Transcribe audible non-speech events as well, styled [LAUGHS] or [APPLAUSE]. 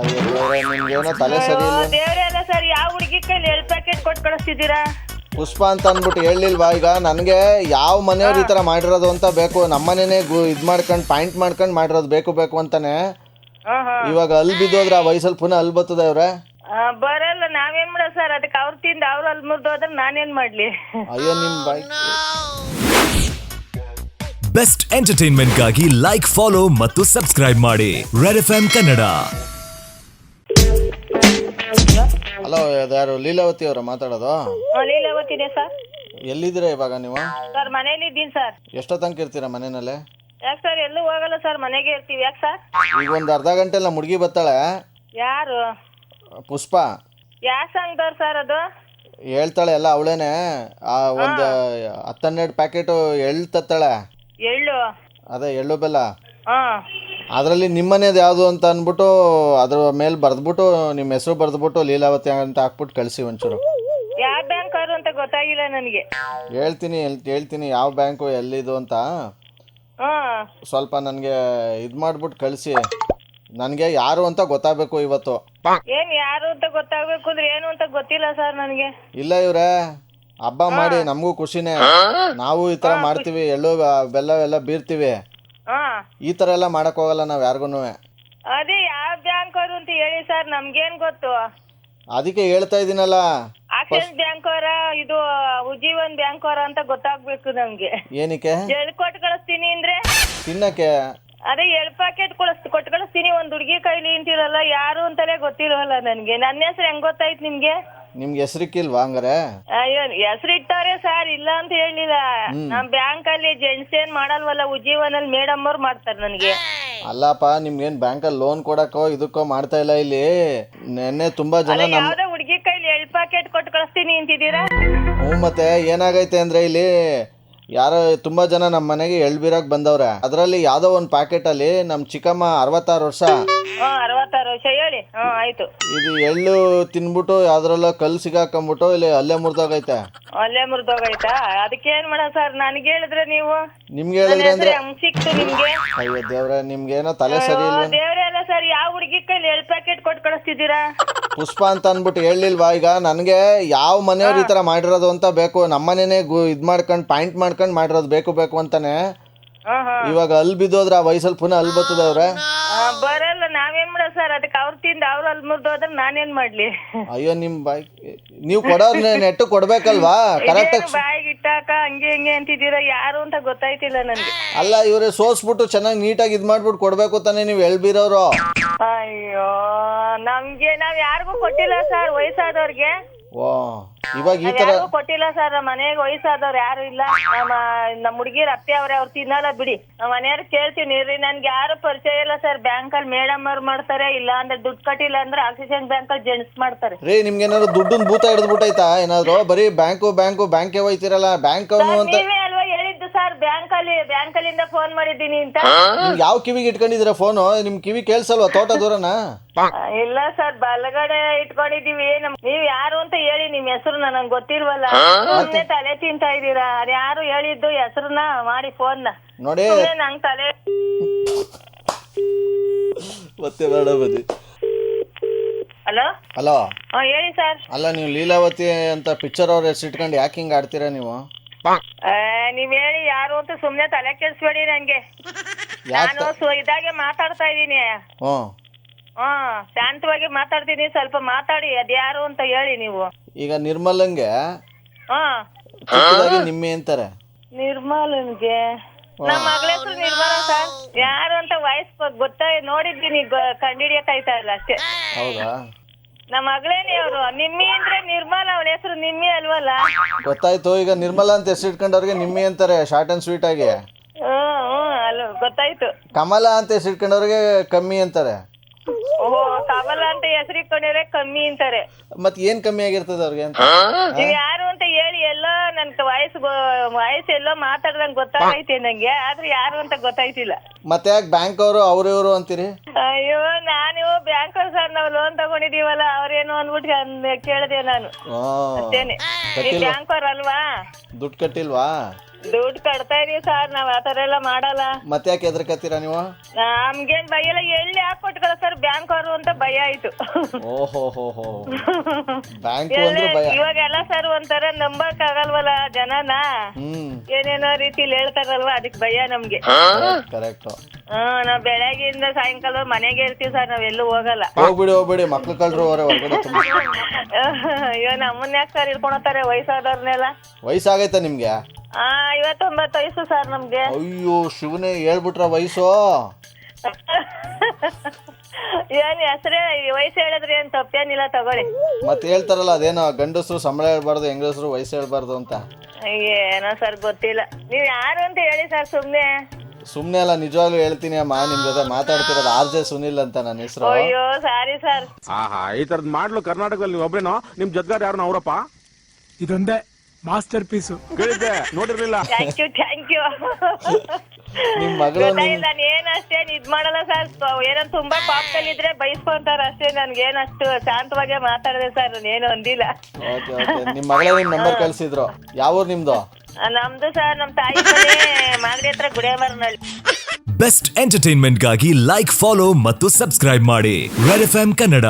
ಅಯ್ಯೋ ದೇವ್ರೇ, ನಿಮ್ಗೇನೋ ತಲೆ ಸರಿ ಇಲ್ಲ. ದೇವ್ರೇ ಅಲ್ಲ ಸರ್ ಯಾವ ಹುಡುಗಿ ಕೈಲಿ ಎಲ್ ಪ್ಯಾಕೆಟ್ ಕೊಟ್ಟು ಕಳಿಸ್ತಿದ್ದೀರಾ? ಪುಷ್ಪ ಅಂತ ಅಂದ್ಬಿಟ್ಟು ಹೇಳಿಲ್ವಾ ಈಗ? ನನಗೆ ಯಾವ ಮನೆಯವ್ರು ಈ ಥರ ಮಾಡಿರೋದು ಅಂತ ಬೇಕು. ನಮ್ಮನೇನೆ ಗು ಇದು ಮಾಡ್ಕೊಂಡು ಪಾಯಿಂಟ್ ಮಾಡ್ಕೊಂಡು ಮಾಡಿರೋದು ಬೇಕು ಬೇಕು ಅಂತಾನೆ. ಹಾಂ ಹಾಂ ಇವಾಗ ಅಲ್ಲಿ ಬಿದ್ದೋದ್ರೆ ಆ ವಯಸ್ಸಲ್ಲಿ ಪುನಃ ಅಲ್ಲಿ ಬರ್ತದೆ ಅವ್ರೆ? ಬರಲ್ಲ ನಾವೇನ್ ಮಾಡೋದು ಸರ್? ಅದಕ್ಕೆ ಅವ್ರ ತಿಂದು ಅವ್ರು ಅಲ್ಲಿ ಮುರಿದು ಹೋದ್ರೆ ನಾನೇನ್ ಮಾಡ್ಲಿ? ಅಯ್ಯೋ ನಿಮ್ಮ ಬಾಯ್. ಬೆಸ್ಟ್ ಎಂಟರ್ಟೈನ್ಮೆಂಟ್ಗಾಗಿ ಲೈಕ್ ಫಾಲೋ ಮತ್ತು ಸಬ್ಸ್ಕ್ರೈಬ್ ಮಾಡಿ. ರೆಡ್ ಎಫ್ ಕನ್ನಡ ಹಲೋ ಯಾರು? ಲೀಲಾವತಿ ಅವರ ಮಾತಾಡೋದು? ಲೀಲಾವತಿನೇ ಸರ್. ಎಲ್ಲಿದ್ದೀರಾ ಇವಾಗ ನೀವು? ಸರ್ ಮನೇಲಿ ಇದ್ದೀನಿ ಸರ್. ಎಷ್ಟೋ ತನಕ ಇರ್ತೀರಾ ಮನೆಯಲ್ಲೇ? ಯಾಕೆ ಸರ್ ಎಲ್ಲೂ ಹೋಗಲ್ಲ ಸರ್ ಮನೆಗೆ ಇರ್ತೀವಿ. ಯಾಕೆ ಸರ್? ಈಗ ಒಂದು ಅರ್ಧ ಗಂಟೆಲ್ಲ ಮುಡುಗಿ ಬತ್ತಾಳೆ ಯಾರು? ಪುಷ್ಪ? ಯಾ ಸಂಘದವ್ರು ಸರ್ ಅದು? ಹೇಳ್ತಾಳೆ ಎಲ್ಲ ಅವಳೇನೆ. ಆ ಒಂದು ಹತ್ತನ್ನೆರಡು ಪ್ಯಾಕೆಟು ಎಳ್ಳು ತತ್ತಾಳೆ. ಎಳ್ಳು? ಅದೇ ಎಳ್ಳು ಬೆಲ್ಲ. ಹಾಂ. ಅದರಲ್ಲಿ ನಿಮ್ಮನೇದು ಯಾವುದು ಅಂತ ಅಂದ್ಬಿಟ್ಟು ಅದ್ರ ಮೇಲೆ ಬರೆದ್ಬಿಟ್ಟು ನಿಮ್ಮ ಹೆಸರು ಬರೆದ್ಬಿಟ್ಟು ಲೀಲಾವತಿ ಅಂತ ಹಾಕ್ಬಿಟ್ಟು ಕಳಿಸಿ ಒಂಚೂರು. ಯಾವ ಬ್ಯಾಂಕ್ ಅವರು ಅಂತ ಗೊತ್ತಾಗಿಲ್ಲ ನನಗೆ. ಹೇಳ್ತೀನಿ ಎಲ್- ಹೇಳ್ತೀನಿ ಯಾವ ಬ್ಯಾಂಕು ಎಲ್ಲಿದು ಅಂತ. ಆ ಸ್ವಲ್ಪ ನನಗೆ ಇದು ಮಾಡ್ಬಿಟ್ಟು ಕಳಿಸಿ. ನನಗೆ ಯಾರು ಅಂತ ಗೊತ್ತಾಗಬೇಕು ಇವತ್ತು. ಏನ್ ಯಾರು ಅಂತ ಗೊತ್ತಾಗಬೇಕು ಅಂದ್ರೆ ಏನು ಅಂತ ಗೊತ್ತಿಲ್ಲ ಸರ್ ನನಗೆ. ಇಲ್ಲ ಇವ್ರೆ ಹಬ್ಬ ಮಾಡಿ ನಮಗೂ ಖುಷಿನೇ. ನಾವು ಈ ತರ ಮಾಡ್ತೀವಿ ಎಳ್ಳು ಬೆಲ್ಲ ಎಲ್ಲ ಬೀರ್ತೀವಿ. ಈ ತರ ಎಲ್ಲ ಮಾಡಕ್ ಹೋಗಲ್ಲ ನಾವ್ ಯಾರಿಗೂ ಅದೇ ಯಾವ ಬ್ಯಾಂಕ್ ಅವರು ಅಂತ ಹೇಳಿ ಸರ್ ನಮ್ಗೇನ್ ಗೊತ್ತು? ಅದಕ್ಕೆ ಹೇಳ್ತಾ ಇದೀನಲ್ಲ. ಆಕ್ಸಿಸ್ ಬ್ಯಾಂಕ್ ಅವರ ಇದು ಉಜ್ಜೀವನ್ ಬ್ಯಾಂಕ್ ಅವರ ಅಂತ ಗೊತ್ತಾಗ್ಬೇಕು ನಮ್ಗೆ. ಏನಕ್ಕೆ? ಎಳ್ ಕೊಟ್ಟು ಕಳಿಸ್ತೀನಿ ಅಂದ್ರೆ? ತಿನ್ನಕ್ಕೆ? ಅದೇ ಎಳ್ ಪ್ಯಾಕೆಟ್ ಕಳಿಸ್ ಕೊಟ್ಟು ಕಳಿಸ್ತೀನಿ ಒಂದ್ ಹುಡುಗಿ ಕೈಲಿ ಇಂಟಿರಲ್ಲ ಯಾರು ಅಂತಲೇ ಗೊತ್ತಿಲ್ವಲ್ಲ ನನ್ಗೆ. ನನ್ನ ಹೆಸರು ಹೆಂಗ್ ಗೊತ್ತಾಯ್ತು ನಿಮ್ಗೆ? ನಿಮ್ಗೆ ಹೆಸರಿಕ್ಕಿಲ್ವಾ ಹಂಗಾರೆ? ಅಯ್ಯೋ ಹೆಸರು ಇಟ್ಟವ್ರೆ ಸರ್ ಇಲ್ಲ ಅಂತ ಹೇಳಿಲ್ಲ ನಮ್ ಬ್ಯಾಂಕ್ ಅಲ್ಲಿ ಜೆಂಟ್ಸ್ ಏನ್ ಮಾಡಲ್ವಲ್ಲ ಉಜ್ಜೀವನಲ್ಲಿ ಮೇಡಮ್ ಅವ್ರು ಮಾಡ್ತಾರೆ ನನಗೆ. ಅಲ್ಲಪ್ಪ ಬ್ಯಾಂಕ್ ಅಲ್ಲಿ ಲೋನ್ ಕೊಡಕೋ ಇದಕ್ಕೋ ಮಾಡ್ತಾ ಇಲ್ಲ ಇಲ್ಲಿ. ನೆನ್ನೆ ತುಂಬಾ ಜನ ಯಾವ್ದೋ ಹುಡುಗಿ ಕೈಲಿ ಎಳ್ ಪ್ಯಾಕೆಟ್ ಕೊಟ್ಟು ಕಳಿಸ್ತೀನಿ ಅಂತಿದ್ದೀರಾ? ಹ್ಞೂ ಮತ್ತೆ ಏನಾಗೈತೆ ಅಂದ್ರೆ ಇಲ್ಲಿ? ಯಾರೋ ತುಂಬಾ ಜನ ನಮ್ಮ ಮನೆಗೆ ಎಳ್ಬೀರಾಕ್ ಬಂದವ್ರೆ. ಅದರಲ್ಲಿ ಒಂದ್ ಒಂದು ಪ್ಯಾಕೆಟಲ್ಲಿ ನಮ್ಮ ಚಿಕ್ಕಮ್ಮ ಅರವತ್ತಾರು ವರ್ಷ. ಹಾ ಅರವತ್ತಾರು ವರ್ಷ ಹೇಳಿ. ಹಾ ಆಯ್ತು. ಇದು ಎಳ್ಳು ತಿನ್ಬಿಟ್ಟು ಯಾವ್ದ್ರಲ್ಲ ಕಲ್ಲು ಸಿಗಾಕೊಂಬಿಟ್ಟು ಇಲ್ಲಿ ಅಲ್ಲೇ ಮುರಿದೋಗೈತೆ. ಅಲ್ಲೇ ಮುರಿದೋಗೈತಾ? ಅದಕ್ಕೆ ಏನ್ ಮಾಡ ಸರ್? ನನಗೆ ಹೇಳಿದ್ರೆ ನೀವು? ನಿಮ್ಗೆ ಹೇಳಿದ್ರೆ ಅಂದ್ರೆ ಹೆಂಗ್ ಸಿಕ್ತು ನಿಮ್ಗೆ. ಅಯ್ಯೋ ದೇವ್ರೆ ನಿಮ್ಗೇನೋ ತಲೆ ಸರಿ ಇಲ್ಲ. ದೇವ್ರೇ ಅಲ್ಲ ಸರ್ ಯಾವ ಹುಡುಗಿ ಕೈಲಿ ಎಳ್ ಪ್ಯಾಕೆಟ್ ಕೊಟ್ಟು ಕಳಿಸ್ತಿದ್ದೀರಾ? ಪುಷ್ಪ ಅಂತ ಅಂದ್ಬಿಟ್ಟು ಹೇಳಿಲ್ವಾ? ಈಗ ನನಗೆ ಯಾವ ಮನೆಯವ್ರು ಈ ಥರ ಮಾಡಿರೋದು ಅಂತ ಬೇಕು ನಮ್ಮನೇನೆ ಗು ಇದು ಮಾಡ್ಕೊಂಡು ಪಾಯಿಂಟ್ ಮಾಡ್ಕೊಂಡು ಮಾಡಿರೋದು ಬೇಕು ಬೇಕು ಅಂತಾನೆ. ಹಾ ಹಾ. ಇವಾಗ ಅಲ್ಲಿ ಬಿದ್ದೋದ್ರೆ ಆ ವಯಸ್ಸಲ್ಲಿ ಪುನಃ ಅಲ್ಲಿ ಬತ್ತದವ್ರೆ? ಆ, ಬರಲ್ಲ ನಾವೇನ್ ಮಾಡೋದು ಸರ್? ಅದಕ್ಕೆ ಅವ್ರ ತಿಂದು ಅವ್ರು ಅಲ್ಲಿ ಮುರಿದೋದ್ರೆ ನಾನೇನ್ ಮಾಡ್ಲಿ? ಅಯ್ಯೋ ನಿಮ್ಮ ಬಾಯ್ ನೀವು ಕೊಡೋರ್ನ ನೆಟ್ಟು ಕೊಡ್ಬೇಕಲ್ವಾ? ಕರೆಕ್ಟಾಗಿ ಬಾಯಿಗೆ ಇಟ್ಟಾಕ ಹಂಗೆ ಹಿಂಗೆ ಅಂತಿದ್ದೀರಾ? ಯಾರು ಅಂತ ಗೊತ್ತಾಯ್ತಿಲ್ಲ ನನ್ಗೆ ಅಲ್ಲ ಇವ್ರೆ ಸೋಸ್ಬಿಟ್ಟು ಚೆನ್ನಾಗಿ ನೀಟಾಗಿ ಇದ್ ಮಾಡ್ಬಿಟ್ಟು ಕೊಡ್ಬೇಕು ತಾನೇ ನೀವು ಹೇಳ್ಬಿರೋರು ಅಯ್ಯೋ ನಮ್ಗೆ ನಾವ್ ಯಾರಿಗೂ ಕೊಟ್ಟಿಲ್ಲ ಸರ್ ವಯಸ್ಸಾದವ್ರಿಗೆ. ಓ ಇವಾಗ ಈ ತರ ಯಾರಿಗೂ ಕೊಟ್ಟಿಲ್ಲ ಸರ್ ನಮ್ಮ ಮನೆಗೆ ವಯಸ್ಸಾದವ್ರು ಯಾರು ಇಲ್ಲ. ನಮ್ಮ ನಮ್ಮ ಹುಡುಗಿರ ಅತ್ತೆ ಅವ್ರೆ ಅವ್ರು ತಿನ್ನಲ್ಲ ಬಿಡಿ. ನಮ್ಮ ಮನೆಯವ್ರು ಕೇಳ್ತೀನಿ ಇರ್ರಿ ನನ್ಗೆ ಯಾರು ಪರಿಚಯ ಇಲ್ಲ ಸರ್. ಬ್ಯಾಂಕ್ ಅಲ್ಲಿ ಮೇಡಮ್ ಅವ್ರು ಮಾಡ್ತಾರೆ ಇಲ್ಲ ಅಂದ್ರೆ ದುಡ್ಡು ಕಟ್ಟಿಲ್ಲ ಅಂದ್ರೆ ಆಕ್ಸಿಜನ್ ಬ್ಯಾಂಕ್ ಅಲ್ಲಿ ಜೆಂಟ್ಸ್ ಮಾಡ್ತಾರೆ. ರೀ ನಿಮ್ಗೆ ಏನಾದ್ರು ದುಡ್ಡನ್ನ ಭೂತ ಹಿಡಿದ್ಬಿಟ್ಟೈತಾ ಏನಾದ್ರು? ಬರೀ ಬ್ಯಾಂಕು ಬ್ಯಾಂಕು ಬ್ಯಾಂಕೇ ಹೋಯ್ತಿರಲ್ಲ. ಬ್ಯಾಂಕ್ ಅವನು ಅಂತ ನೀವೇ ಸರ್ ಬ್ಯಾಂಕ್ ಅಲ್ಲಿ ಅಲ್ಲಿಂದ ಫೋನ್ ಮಾಡಿದ್ದೀನಿ ಅಂತ. ನೀವು ಯಾವ ಕಿವಿಗೆ ಇಟ್ಕೊಂಡಿದ್ದೀರಾ ಫೋನು ನಿಮ್ ಕಿವಿ ಕೇಳಿಸಲ್ವಾ ತೋಟ ದೂರನ? ಇಲ್ಲ ಸರ್ ಬಲಗಡೆ ಇಟ್ಕೊಂಡಿದೀವಿ ನಮ್ ನೀವ್ ಯಾರು ಅಂತ ಹೇಳಿ ನಿಮ್ ಹೆಸರು ನನಗ್ ಗೊತ್ತಿಲ್ವಲ್ಲ. ಸುಮ್ನೆ ತಲೆ ತಿಂತಾ ಇದೀರಾ ಅದ್ ಯಾರು ಹೇಳಿದ್ದು ಹೆಸರನ್ನ ಮಾಡಿ ಫೋನ್ ನೋಡಿ. ಸುಮ್ನೆ ನಂಗ್ ತಲೆ ಮತ್ತೆ ಬೇಡ ಬದಿ ಹಲೋ? ಹಲೋ? ಹಾ ಹೇಳಿ ಸರ್ ಅಲ್ಲ ನೀವು ಲೀಲಾವತಿ ಅಂತ ಪಿಕ್ಚರ್ ಅವ್ರ ಹೆಸರು ಇಟ್ಕೊಂಡು ಯಾಕೆ ಹಿಂಗ್ ಆಡ್ತೀರಾ ನೀವು? ನೀವ್ ಹೇಳಿ ಯಾರು ಅಂತ ಸುಮ್ನೆ ತಲೆ ಕೆಡಿಸ್ಬೇಡಿ ನಂಗೆ. [LAUGHS] ನಾನು ಸು ಇದಾಗೆ ಮಾತಾಡ್ತಾ ಇದೀನಿ ಹ್ಞೂ ಹಾ ಶಾಂತವಾಗಿ ಮಾತಾಡ್ತೀನಿ ಸ್ವಲ್ಪ ಮಾತಾಡಿ ಅದ್ಯಾರು ಅಂತ ಹೇಳಿ ನೀವು. ಈಗ ನಿರ್ಮಲಂಗೆ ಹಾ. ಚಿಕ್ಕದಾಗಿ ನಿಮ್ಮೆ ಅಂತಾರೆ. ನಿರ್ಮಲನ್ಗೆ ನಮ್ಮ ಮಗಳ ಹೆಸರು ನಿರ್ಮಲ ಸರ್. ಯಾರು ಅಂತ ವಾಯ್ಸ್ ಗೊತ್ತಾ ನೋಡಿದ್ದೀನಿ ಕಂಡಿಡಿಯಕ್ ಆಯ್ತಾ ಇಲ್ಲ ಅಷ್ಟೇ. ಹೌದಾ? ನಮ್ಮ ಮಗಳೇನೆ ಅವರು ನಿಮ್ಮಿ ಅಂದ್ರೆ ನಿರ್ಮಲ ಅವಳ ಹೆಸರು ನಿಮ್ಮಿ ಗೊತ್ತಾಯ್ತು ಈಗ ನಿರ್ಮಲಾ ಅಂತ ಹೆಸರು ಇಟ್ಕೊಂಡವ್ರಿಗೆ ನಿಮ್ಮೆ ಅಂತಾರೆ ಶಾರ್ಟ್ ಅಂಡ್ ಸ್ವೀಟ್ ಆಗಿ. ಹ್ಮ್ ಹ್ಮ್ ಅಲ್ಲ ಗೊತ್ತಾಯ್ತು. ಕಮಲ ಅಂತ ಹೆಸರು ಇಟ್ಕೊಂಡವ್ರಿಗೆ ಕಮ್ಮಿ ಅಂತಾರೆ. ಓಹೋ ಕಮಲ ಅಂತ ಹೆಸರು ಇಟ್ಕೊಂಡಿದ್ರೆ ಕಮ್ಮಿ ಅಂತಾರೆ. ಮತ್ತೆ ಏನ್ ಕಮ್ಮಿ ಆಗಿರ್ತದೆ ಅವ್ರಿಗೆ ಅಂತ? ನೀವ್ ಯಾರು ಅಂತ ಹೇಳಿ ಎಲ್ಲೋ ನನ್ ವಾಯ್ಸ್ ವಾಯ್ಸ್ ಎಲ್ಲೋ ಮಾತಾಡ್ದಂಗ್ ಗೊತ್ತಾಗೈತೆ ನಂಗೆ ಆದ್ರೆ ಯಾರು ಅಂತ ಗೊತ್ತಾಯ್ತಿಲ್ಲ. ಮತ್ತೆ ಯಾಕೆ ಬ್ಯಾಂಕ್ ಅವರು ಅವ್ರು ಇವರು ಅಂತೀರಿ? ಅಯ್ಯೋ ನಾನು ಬ್ಯಾಂಕ್ ಸರ್ ನಾವ್ ಲೋನ್ ತಗೊಂಡಿದೀವಲ್ಲ ಅವ್ರೇನು ಅಂದ್ಬಿಟ್ಟು ಅಂದ್- ಕೇಳ್ದೆ ನಾನು. ಹ್ಞೂ ಅಷ್ಟೇನೆ. ನೀವ್ ಬ್ಯಾಂಕ್ ಅವ್ರ ಅಲ್ವಾ? ದುಡ್ಡು ಕಟ್ಟಿಲ್ವಾ? ದುಡ್ಡು ಕಟ್ತಾ ಇದೀವಿ ಸರ್ ನಾವ್ ಆತರ ಎಲ್ಲ ಮಾಡಲ್ಲ. ಮತ್ತೆ ಯಾಕೆ ಹೆದರ್ಕತ್ತೀರಾ ನೀವು? ನಮ್ಗೇನ್ ಭಯ ಇಲ್ಲ ಎಲ್ಲಿ ಯಾಕೆ ಕೊಟ್ಕೊಳ ಸರ್ ಬ್ಯಾಂಕ್ ಅವರು ಅಂತ ಭಯ ಆಯ್ತು. ಓಹೋ ಹೋ ಹೋ [LAUGHS] ಬ್ಯಾಂಕು ಎಲ್ಲ- ಅಂದ್ರೆ ಭಯ. ಇವಾಗೆಲ್ಲ ಸರ್ ಒಂಥರ ನಂಬಕ್ ಆಗಲ್ವಲ್ಲ ಜನನ? ಹ್ಮ್. ಏನೇನೋ ರೀತಿಲಿ ಹೇಳ್ತಾರಲ್ವಾ ಅದಕ್ ಭಯ ನಮ್ಗೆ. ಕರೆಕ್ಟ್ ಹ್ಮ್ ನಾವ್ ಬೆಳಗ್ಗೆಯಿಂದ ಸಾಯಂಕಾಲ ಮನೆಗೆ ಇರ್ತೀವಿ ಸರ್ ನಾವ್ ಎಲ್ಲೂ ಹೋಗಲ್ಲ. ಹೋಗ್ಬಿಡಿ ಹೋಗ್ಬಿಡಿ ಮಕ್ಳು ಕಳ್ರು ಅವರೇ ಹೊರಗಡೆ ತುಂಬ. ಅಯ್ಯೋ ನಮ್ಮನ್ನ ಯಾಕೆ ಸರ್ ಇಟ್ಕೊಳತಾರೆ ವಯಸ್ಸಾದವ್ರನ್ನೆಲ್ಲ? ವಯಸ್ಸಾಗೈತಾ ನಿಮ್ಗೆ? ಆ ಐವತ್ತೊಂಬತ್ತು ವಯಸ್ಸು ಸರ್ ನಮ್ಗೆ. ಅಯ್ಯೋ ಶಿವನೇ ಹೇಳ್ಬಿಟ್ರ ವಯಸ್ಸು? [LAUGHS] ಏನ್ ಹೆಸ್ರೇ ವಯಸ್ಸು ಹೇಳಿದ್ರಿ ಏನ್ ತಪ್ಪೇನಿಲ್ಲ ತಗೊಳ್ಳಿ. ಮತ್ತೆ ಹೇಳ್ತಾರಲ್ಲ ಅದೇನೋ ಗಂಡಸರು ಸಂಬಳ ಹೇಳ್ಬಾರ್ದು ಹೆಂಗಸರು ವಯಸ್ಸು ಹೇಳ್ಬಾರ್ದು ಅಂತ. ಏನೋ ಸರ್ ಗೊತ್ತಿಲ್ಲ. ನೀವ್ ಯಾರು ಅಂತ ಹೇಳಿ ಸರ್ ಸುಮ್ನೆ. ಸುಮ್ನೆ ಅಲ್ಲ ನಿಜವಾಗ್ಲೂ ಹೇಳ್ತೀನಿ ಅಮ್ಮ ನಿಮ್ ಜೊತೆ ಮಾತಾಡ್ತಿರೋದು ಆರ್ ಜೆ ಸುನಿಲ್ ಅಂತ ನನ್ನ ಹೆಸರು. ಅಯ್ಯೋ ಸಾರಿ ಸರ್. ಆಹಾ ಈ ತರದ್ ಮಾಡ್ಲು ಕರ್ನಾಟಕದಲ್ಲಿ ನೀವು ಒಬ್ರೇನೋ? ನಿಮ್ ಜದ್ಗಾರ್ ಯಾರು ಅವರಪ್ಪ? ಇದೊಂದೇ. ಮಾಸ್ಟರ್ ಪೀಸು ಕೇಳಿದ್ದೆ ನೋಡಿರ್ಲಿಲ್ಲ. ಥ್ಯಾಂಕ್ ಯು ಥ್ಯಾಂಕ್ ಯು ನಿಮ್ ಮಗಳು ನಿಮ್ ನಾನು ಏನ್ ಅಷ್ಟೇನ್ ಇದ್ ಮಾಡಲ್ಲ ಸರ್. ಏನಂತ ತುಂಬಾ ಪಾಪದಲ್ಲಿ ಇದ್ರೆ ಬೈಸ್ಕೊಂತಾರ ಅಷ್ಟೇ ನನ್ಗೇನ್ ಅಷ್ಟು ಶಾಂತವಾಗಿ ಮಾತಾಡಿದೆ ಸರ್ ಏನು ಅಂದಿಲ್ಲ. ಓಕೆ ಓಕೆ ನಿಮ್ ಮಗಳೇ ನಿಮ್ ನಂಬರ್ ಕಳ್ಸಿದ್ರು. ಯಾವ ಊರ್ ನಿಮ್ದು? ಆ, ನಮ್ದು ಸರ್ ನಮ್ ತಾಯಿ ಮನೆ ಮಾಗಡಿ ಹತ್ರ ಗುಡಿಯಮರನಹಳ್ಳಿ ಬೆಸ್ಟ್ ಎಂಟರ್ಟೈನ್ಮೆಂಟ್ಗಾಗಿ ಲೈಕ್ ಫಾಲೋ ಮತ್ತು ಸಬ್ಸ್ಕ್ರೈಬ್ ಮಾಡಿ. Red F Kannada